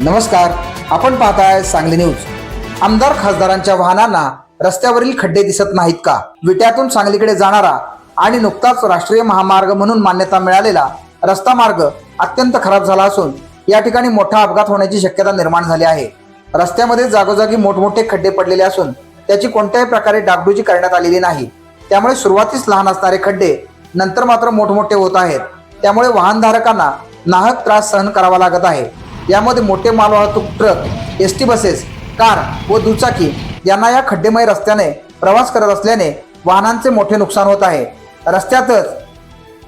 नमस्कार आपण पाहताय सांगली न्यूज. आमदार खासदारांच्या वाहनांना रस्त्यावरील खड्डे दिसत नाहीत का? विट्यातून सांगलीकडे जाणारा आणि नुकताच राष्ट्रीय महामार्ग म्हणून मान्यता मिळालेला रस्ता मार्ग अत्यंत खराब झाला असून या ठिकाणी मोठा अपघात होण्याची शक्यता निर्माण झाली आहे. रस्त्यामध्ये जागोजागी मोठमोठे खड्डे पडलेले असून त्याची कोणत्याही प्रकारे डागडुजी करण्यात आलेली नाही. त्यामुळे सुरुवातीस लहान असणारे खड्डे नंतर मात्र मोठमोठे होत आहेत. त्यामुळे वाहनधारकांना नाहक त्रास सहन करावा लागत आहे. यामध्ये मोठे मालवाहतूक truck S T buses car व दुचाकी यांना या खड्डेमय रस्त्याने प्रवास करत असल्याने वाहनांचे मोठे नुकसान होत आहे. रस्त्यातच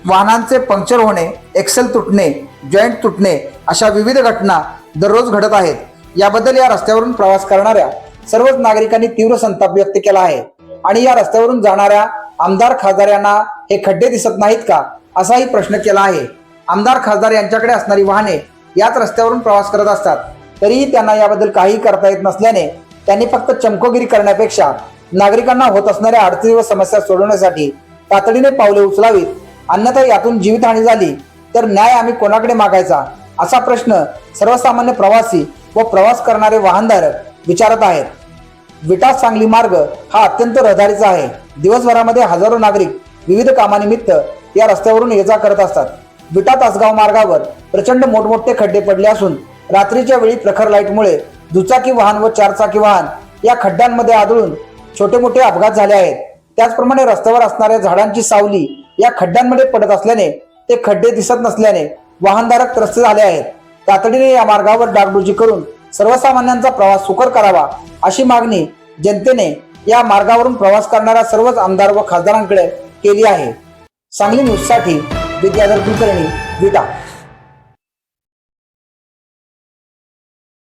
वाहनांचे पंक्चर होणे एक्सेल तुटणे जॉईंट तुटणे अशा विविध घटना दररोज घडत आहेत. याबद्दल या रस्त्यावरून प्रवास करणाऱ्या सर्वच नागरिकांनी तीव्र संताप व्यक्त केला आहे. आणि या रस्त्यावरून जाणाऱ्या आमदार खासदार यांना हे खड्डे दिसत नाहीत का असाही प्रश्न केला आहे. आमदार खासदार यांच्याकडे असणारी वाहने याच रस्त्यावरून प्रवास करत असतात. तरीही त्यांना याबद्दल काही करता येत नसल्याने त्यांनी फक्त चमकोगिरी करण्यापेक्षा नागरिकांना होत असणाऱ्या अडचणी व समस्या सोडवण्यासाठी तातडीने पावले उचलावीत. अन्यथा यातून जीवितहानी झाली तर न्याय आम्ही कोणाकडे मागायचा? असा प्रश्न सर्वसामान्य प्रवासी व प्रवास करणारे वाहनधारक विचारत आहेत. विटा सांगली मार्ग हा अत्यंत रहदारीचा आहे. दिवसभरामध्ये हजारो नागरिक विविध कामानिमित्त या रस्त्यावरून ये जा करत असतात. विटा तासगाव मार्गावर प्रचंड मोठमोठे खड्डे पडले असून रात्रीच्या वेळी प्रखर लाईटमुळे दुचाकी वाहन व चारचाकी वाहन या खड्ड्यांमध्ये आदळून छोटे मोठे अपघात झाले आहेत. त्याचप्रमाणे रस्त्यावर असणाऱ्या झाडांची सावली या खड्ड्यांमध्ये पडत असल्याने ते खड्डे दिसत नसल्याने वाहनधारक त्रस्त झाले आहेत. तातडीने या मार्गावर डागडुजी करून सर्वसामान्यांचा प्रवास सुकर करावा अशी मागणी जनतेने या मार्गावरून प्रवास करणाऱ्या सर्वच आमदार व खासदारांकडे केली आहे. सांगली न्यूजसाठी विद्याधर कुलकर्णी विटा